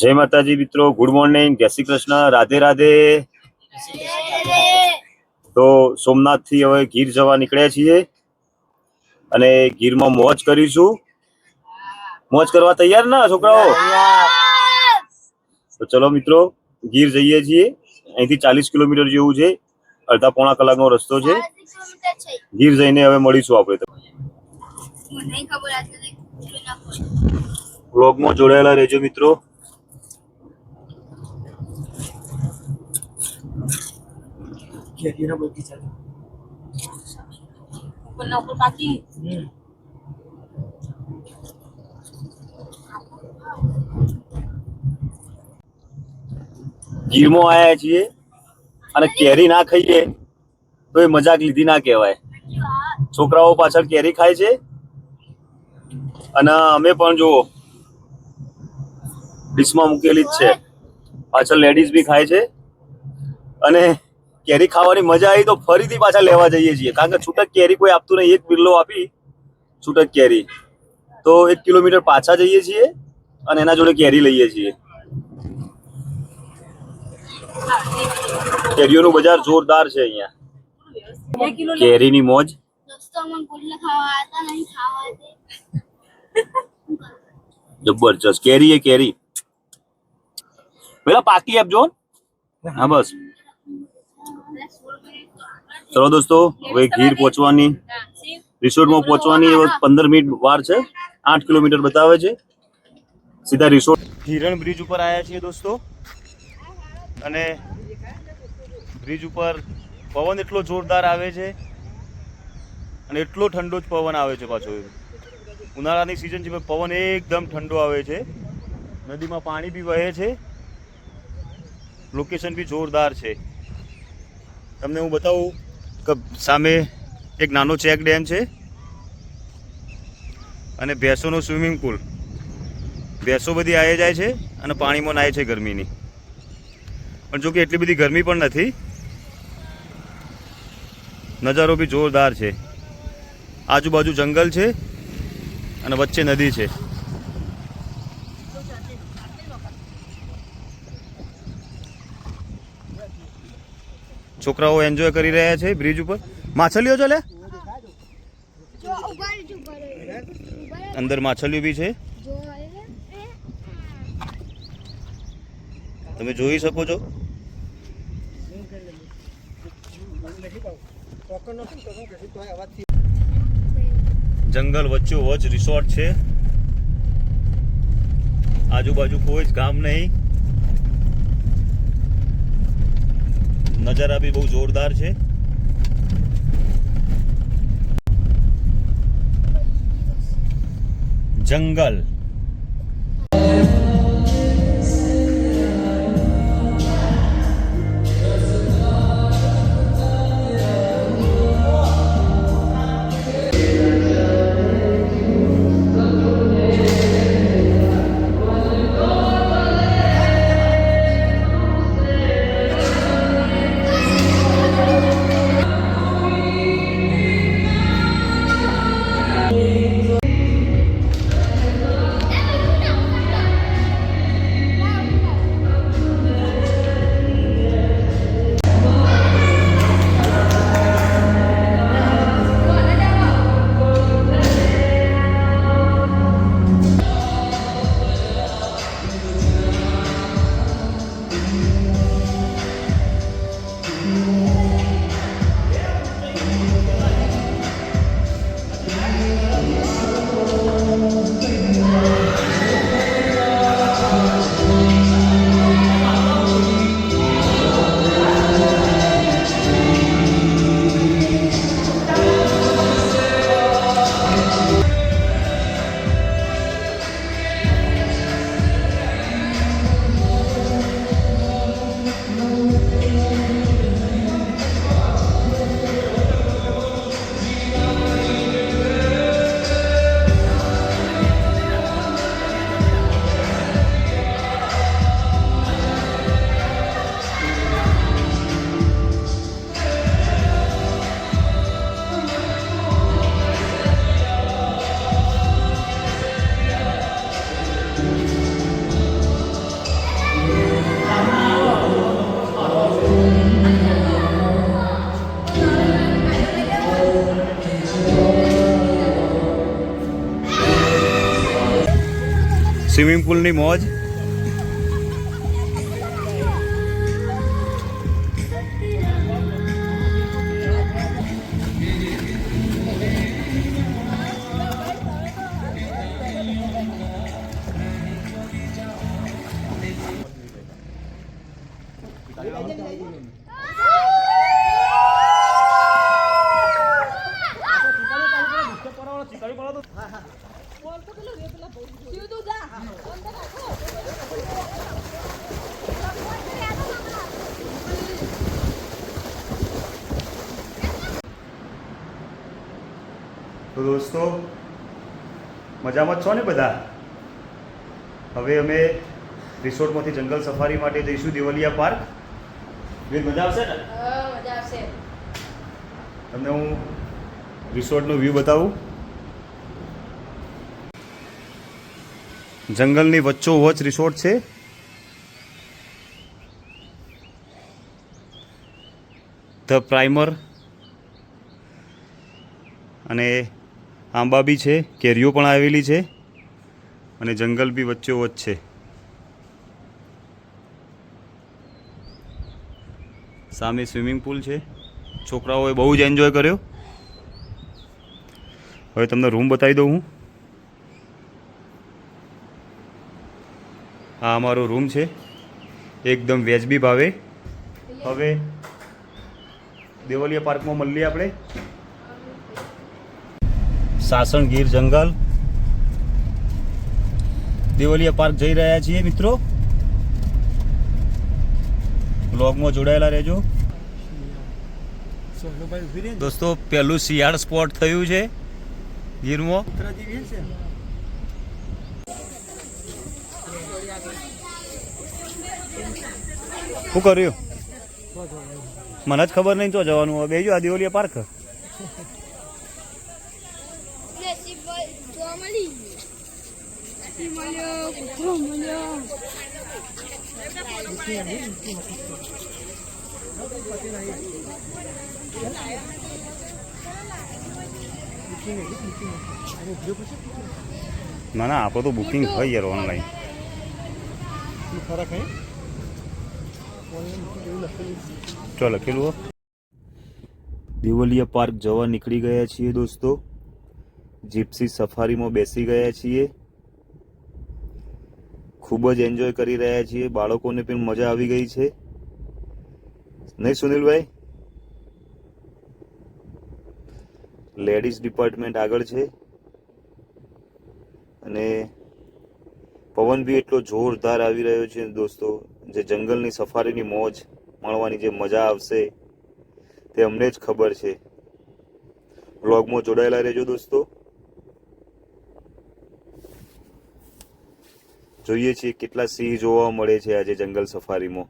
જય માતાજી મિત્રો ગુડ મોર્નિંગ જય શ્રી કૃષ્ણ. રાધે રાધે. તો સોમનાથથી હવે ગીર જવા નીકળ્યા છીએ અને ગીરમાં મોજ કરીશું. મોજ કરવા તૈયાર ના છોકરાઓ? તો ચલો મિત્રો ગીર જઈએ છીએ. અહીંથી ચાલીસ કિલોમીટર જેવું છે. અડધા પોણા કલાકનો રસ્તો છે. ગીર જઈને હવે મળીશું આપણે વ્લોગમાં જોડાયેલા રહેજો મિત્રો. કેરીના બગીચા ગીરમાં આવ્યા છીએ અને કેરી ના ખાઈએ તો એ મજાક લીધી ના કહેવાય છોકરાઓ પાછળ કેરી ખાય છે અને અમે પણ જુઓ ડીશમાં મૂકેલી જ છે પાછળ લેડીઝ બી ખાય છે અને કેરી ખાવાની મજા આવી તો ફરીથી પાછા લેવા જઈએ છીએ. કારણ કે છૂટક કેરી કોઈ આપતું નહીં. એક બિલ્લો આપી છૂટક કેરી. તો એક કિલોમીટર પાછા જઈએ છીએ અને એના જોડે કેરી લઈએ છીએ. કેરીઓનું બજાર જોરદાર છે અહીંયા. કેરીની મોજ. જબરજસ્ત. કેરી એ કેરી. પેલા પાકી આપજો હા. બસ. ચલો દોસ્તો, હવે ગીર પહોંચવાની. રિસોર્ટમાં પહોંચવાની પંદર મિનિટ વાર છે. આઠ કિલોમીટર બતાવે છે. સીધા રિસોર્ટ. હિરણ બ્રિજ ઉપર આવ્યા છીએ દોસ્તો. અને બ્રિજ ઉપર પવન એટલો જોરદાર આવે છે અને એટલો ઠંડો જ પવન આવે છે પાછો. ઉનાળાની સિઝન છે પવન એકદમ ઠંડો આવે છે. નદીમાં પાણી બી વહે છે. લોકેશન બી જોરદાર છે. તમને હું બતાવું કે સામે એક નાનો ચેક ડેમ છે અને ભેંસોનો સ્વિમિંગ પુલ. ભેંસો બધી આવી જાય છે અને પાણીમાં નાય છે ગરમીની. પણ જોકે એટલી બધી ગરમી પણ નથી. નજારો બી જોરદાર છે. આજુબાજુ જંગલ છે અને વચ્ચે નદી છે. છોકરાઓ એન્જોય કરી રહ્યા છે બ્રિજ ઉપર. માછલીઓ ઊભા રહેજો અંદર માછલીઓ બી છે. તમે જોઈ શકો છો. જંગલ વચ્ચો વચ રિસોર્ટ છે. આજુબાજુ કોઈ જ ગામ નહીં. નજારા બી બહુ જોરદાર છે. જંગલ. સ્વિમિંગ પુલની મોજ દોસ્તો મજામાં છો ને બધા? હવે અમે રિસોર્ટમાંથી જંગલ સફારી માટે જઈશું દેવલિયા પાર્ક. વીર મજા આવશે ને? મજા આવશે. તમને હું રિસોર્ટનો વ્યૂ બતાવું. જંગલની વચ્ચોવચ રિસોર્ટ છે. The primer. અને આંબા બી છે, કેરીઓ પણ આવેલી છે અને જંગલ બી વચ્ચે છે. સામે સ્વિમિંગ પુલ છે. છોકરાઓએ બહુ જ એન્જોય કર્યો. હવે તમને રૂમ બતાવી દઉં હું. આ અમારો રૂમ છે. એકદમ વ્યાજબી ભાવે. હવે દેવલિયા પાર્કમાં મળીએ આપણે. સાસણ, ગીર, જંગલ. દેવલિયા પાર્ક જઈ રહ્યા છીએ મિત્રો. બ્લોગમાં જોડાયેલા રહેજો. દોસ્તો, પહેલું શિયાળ સ્પોટ થયું છે ગીરમાં. શું કર્યું? મને જ ખબર નહીં તો જવાનું. હવે બેજો આ દેવલિયા પાર્ક. નસીબ જોવા મળી નસીબ મળ્યો કૂતરો મળ્યો ના ના આપણો તો બુકિંગ હોય યાર ઓનલાઈન શું ફરક લખેલું. ચો દેવલિયા પાર્ક જવા નીકળી ગયા છીએ દોસ્તો. જીપ્સી સફારીમાં બેસી ગયા છીએ. ખૂબ જ એન્જોય કરી રહ્યા છીએ. બાળકોને પણ મજા આવી ગઈ છે. નહીં સુનિલભાઈ? લેડીઝ ડિપાર્ટમેન્ટ આગળ છે. અને પવન બી એટલો જોરદાર આવી રહ્યો છે દોસ્તો. જે જંગલની સફારીની મોજ માણવાની જે મજા આવશે તે અમને જ ખબર છે. વ્લોગમાં જોડાયેલા રહેજો દોસ્તો. જોઈએ છીએ કેટલા સિંહ જોવા મળે છે આજે જંગલ સફારીમાં.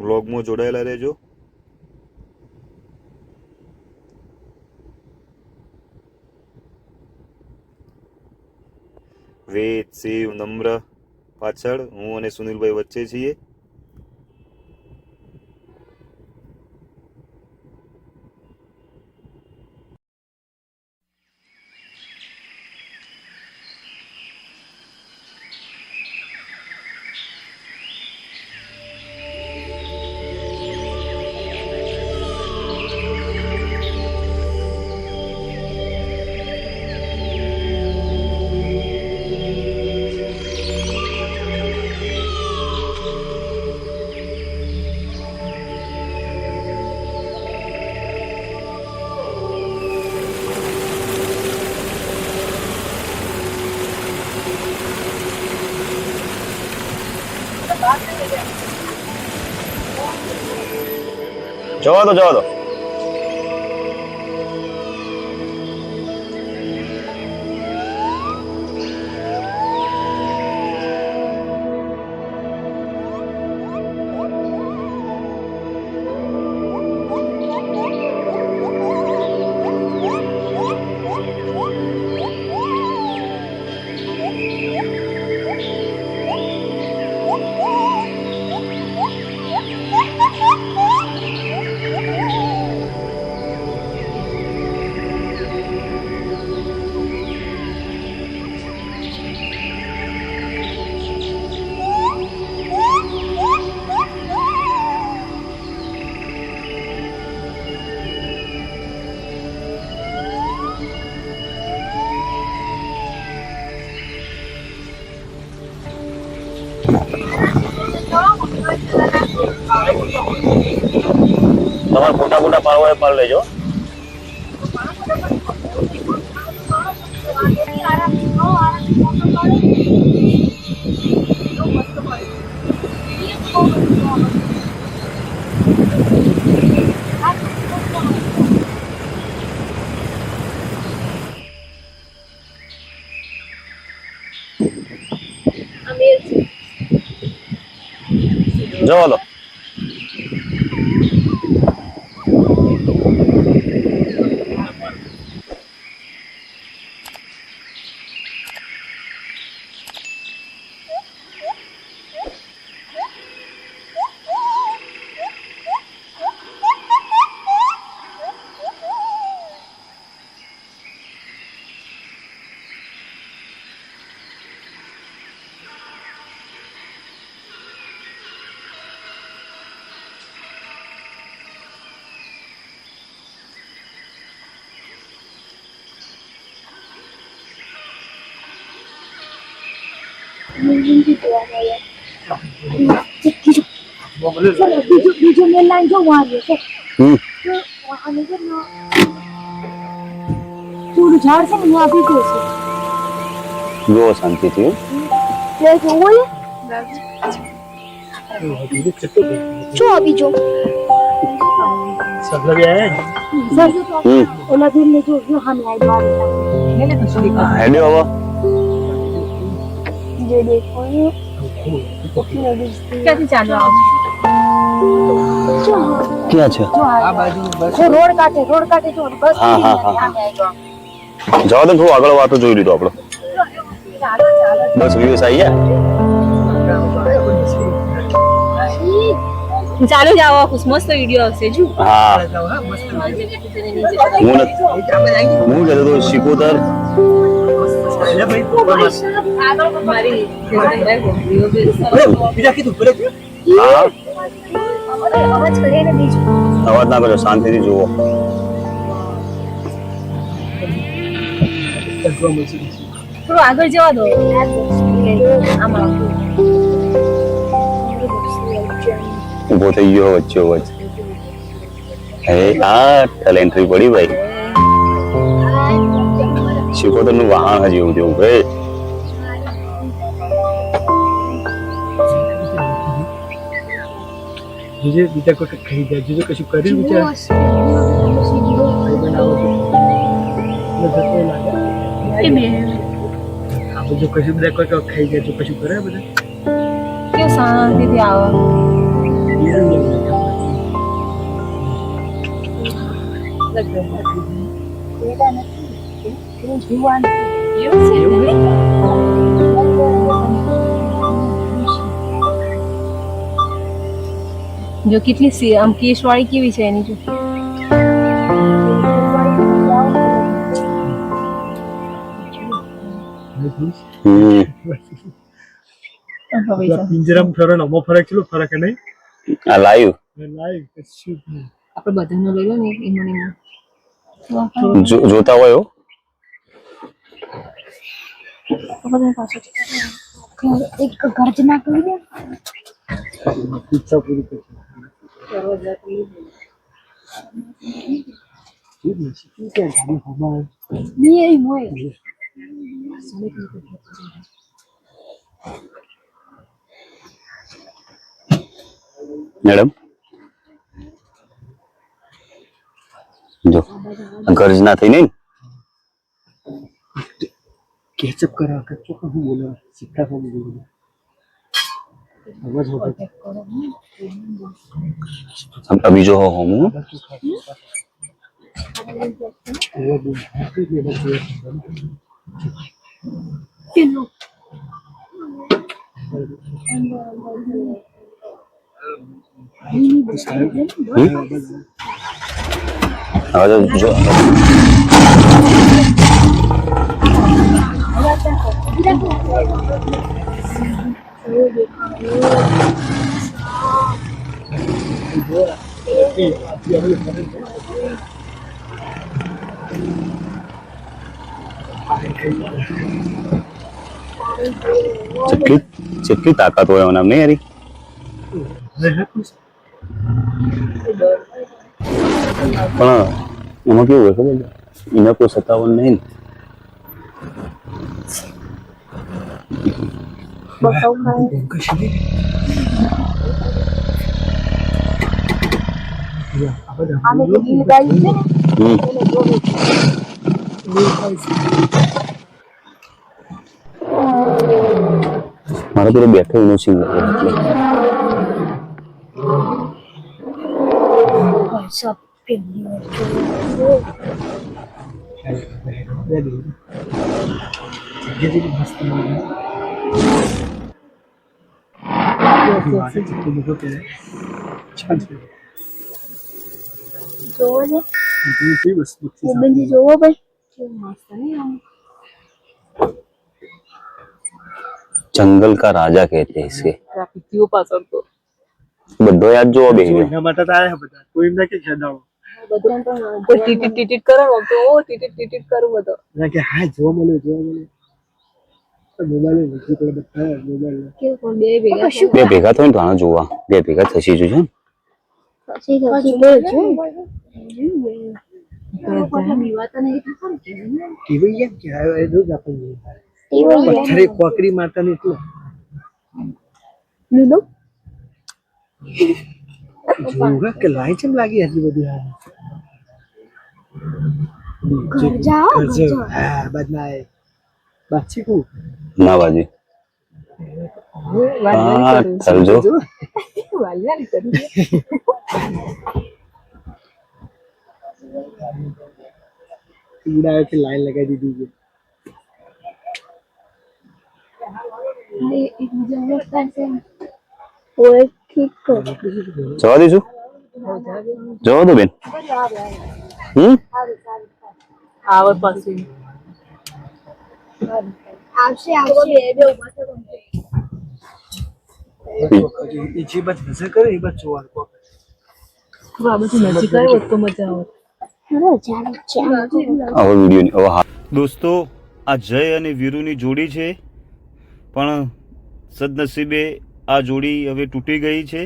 વ્લોગમાં જોડાયેલા રહેજો. વેદ, શિવ, નમ્ર, પાછળ હું અને સુનિલભાઈ વચ્ચે છીએ. જવા દો જવા દો. હોય પાડ લેજો. જવા દો. બીજો બીજો મેલ લાઈન જો વાળ્યો છે હમ અને છે ને થોડું ઝાડ છે ને ત્યાં બીજો છે જુઓ શાંતિથી તે જોવો જો આ બીજો सब लोग आए हैं હમ ઓલા દિલ ને જો જો હમ આઈ બાર હેડ્યો હવે જે દેખો ક્યાંથી ચાલુ આવો જો ક્યાં છે જો આ બાજુ જો રોડ કાંઠે રોડ કાંઠે જો બસ હા, હા, હા. સામે આવી ગયો જવા દો થોડું આગળ વાતો જોઈ લીધું આપણે ચાલો ચાલો બસ વ્યૂઝ આવી ગયા ચાલુ જ આવો ખુશ મસ્ત વિડીયો આવશે જો હા હું નથી હું કહેતો હતો શિકોતર पहले भाई મારી બીજા કીધું બરે અવાજ કરે ને બીજું? અવાજ ના શાંતિથી જુઓ. થોડું આગળ જવા દો. આમાં. ઊભો થઈ ગયો વચ્ચે વચ્ચે હે આ ટેલેન્ટરી પડી ભાઈ. શિકોતરનું વાહન હજી એવું જેવું ભાઈ બીજે બીજા કોઈ ખાઈ જાય બીજું કશું વિચાર? લાગે. આ બધું કશું બધા કોઈ કોઈ ખાઈ જાય તો કશું કરે બધા? કે શાંતિથી આવો. એવું એવું છે જો કેટલી સી- આમ કેશવાળી કેવી છે એની જો? પિંજરામાં ફરો ને ફરક ચેટલો ફરક નહીં? આ લાઈવ. લાઈવ કશું આપણે બધાનો લઈ લો ને ને જોતા હોય? એક ગર્જના કરી દે ઈચ્છા પૂરી કરી મેડમ? જો ગર્જના થઈ નહીં કેચઅપ કરા કે ચોખ્ખા હું બોલો સીધા હું બોલો અવાજ હોતો બીજો હો હોમ હું હવે તો જો Cekit, cekit, akak, wewe, wewe, wewe, wewe, wewe, wewe, wewe, wewe, wewe, wewe, જે લીલ ગાય છે ને હમ છે. મારે પેલો બેઠો એનો સિંગ એટલે સબ પેલી जंगल का राजा कहते हैं इसे। तो। बड़ो यार जो अभी अच्छा, है। ना मत है बता। कोई ना के छदा हो। तो टिटिट टिटिट करो तो ओ टिटिट टिटिट करू बता ना तो। के हाँ, है जो मले जो मले બે ભેગા થઈને તો આને જોવા. બે ભેગા થશી જો છે પથ્થરે કોકરી ને એટલે. લુલો? જોયું કે લાઈ ચમ લાગી હજી બધી આ ઘર. જાઓ હા બદનાય બાછી કુ ના બાજી. હા કરું. ઉડાવે કે લાઈન લગાવી દીધી છે. જવા દઈશું જવા દો બેન. હમ? આવે પછી આવશે આવશે. બે ઊભા થો એ જે હશે કરે એ દોસ્તો આ જય અને વીરુની જોડી છે પણ સદનસીબે આ જોડી હવે તૂટી ગઈ છે.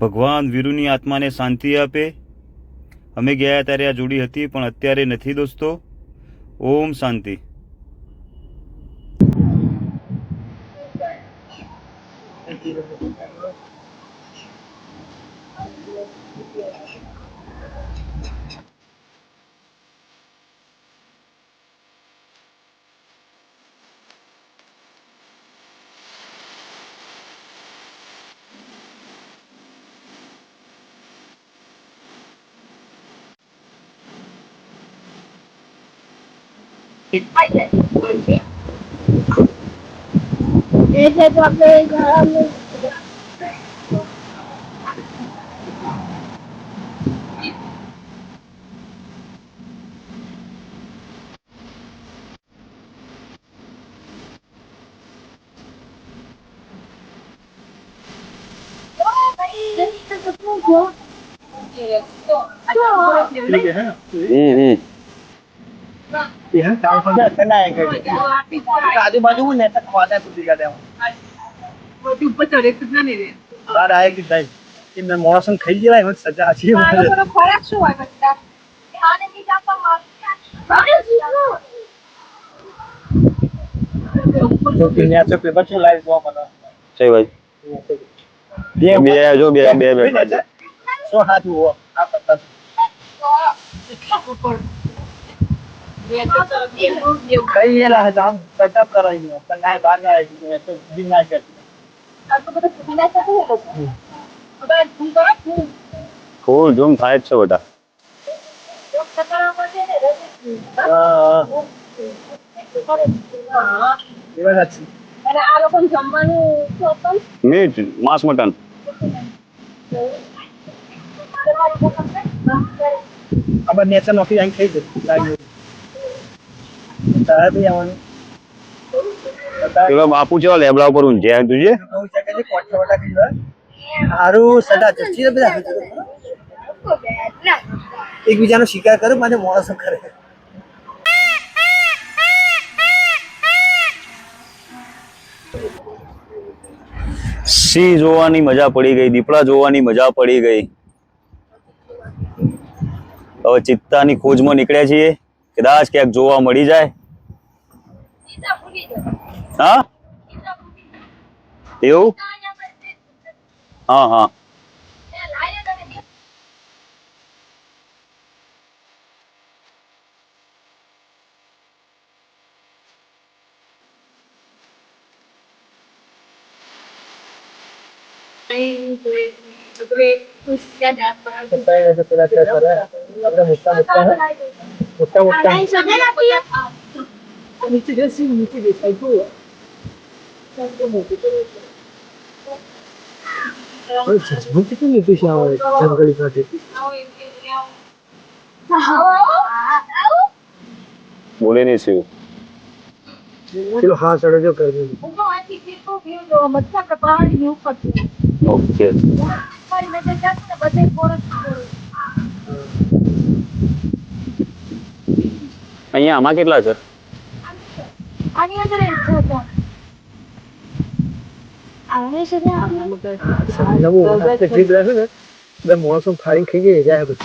ભગવાન વીરુની આત્માને શાંતિ આપે. અમે ગયા ત્યારે આ જોડી હતી પણ અત્યારે નથી દોસ્તો. ઓમ શાંતિ. એટલે તો આપણે ઘરમાં ઠીક હે હા હમ હમ એ હા કામ પર તને આયા કરે આજુબાજુ હું નેતા ખવાતા સુધી કાઢ્યા બધી ઉપર ચડે તો ના રે બાર આયા કે ભાઈ. એમને મોણસન ખાઈ લેવાય મને સજા છે મારો ખોરાક શું હોય બધા તો કે નેચો પેપર શું લાવી દો મને. સહી વાત? બે જો બે બે બે શું હાથું હો? આ પત્તા કઈ એલા હે જામ સેટઅપ કરાવી દો પણ ના બહાર ના આવી તો બિન ના કરતી ફૂલ જોમ થાય જ છે બધા. હા એ વાત સાચી અને આ લોકોને જમવાનું શું હતું? મીટ માંસ મટન અબર નેચર નોકરી આઈ થઈ લાગ્યું તારે બી આવવાનું પેલો બાપુ છે લેબડા ઉપર ઊંઝે આવ્યું તું છે. હારું સદા જતી બધા. એકબીજાનો શિકાર કરે મને માણસો કરે. સિંહ જોવાની મજા પડી ગઈ દીપડા જોવાની મજા પડી ગઈ. હવે ચિત્તાની ખોજમાં નીકળ્યા છીએ. કદાચ ક્યાંક જોવા મળી જાય. હા? એવું? હા હા. આપણે મુકતા મુકતા મોટા મોટા નીચે જશે નીચે દેખાય તો જજમન કેટલું લીધું છે આ જંગલી કાંઠે બોલે નહીં શું પેલો હા ચડો જો કરી ઓકે અહીંયા આમાં કેટલા છે નવું તકલીફ ને બધા માણસો ફાડીને ખાઈ ગઈ જાય બધું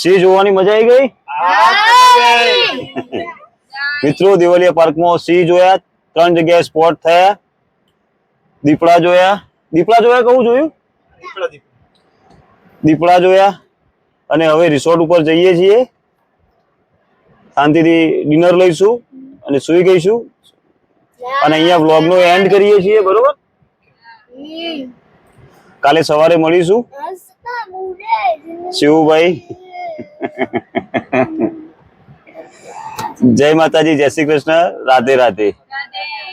સિંહ જોવાની મજા આવી ગઈ? મિત્રો દેવલિયા પાર્કમાં સિંહ જોયા ત્રણ જગ્યાએ સ્પોટ થયા. દીપડા જોયા. દીપડા જોયા કહું જોયું? દીપડા જોયા. અને હવે રિસોર્ટ ઉપર જઈએ છીએ. શાંતિથી ડિનર લઈશું અને સુઈ ગઈશું. અને અહીંયા વ્લોગ નો એન્ડ કરીએ છીએ બરોબર? કાલે સવારે મળીશું. શિવભાઈ. જય માતાજી જય શ્રી કૃષ્ણ. રાધે રાધે.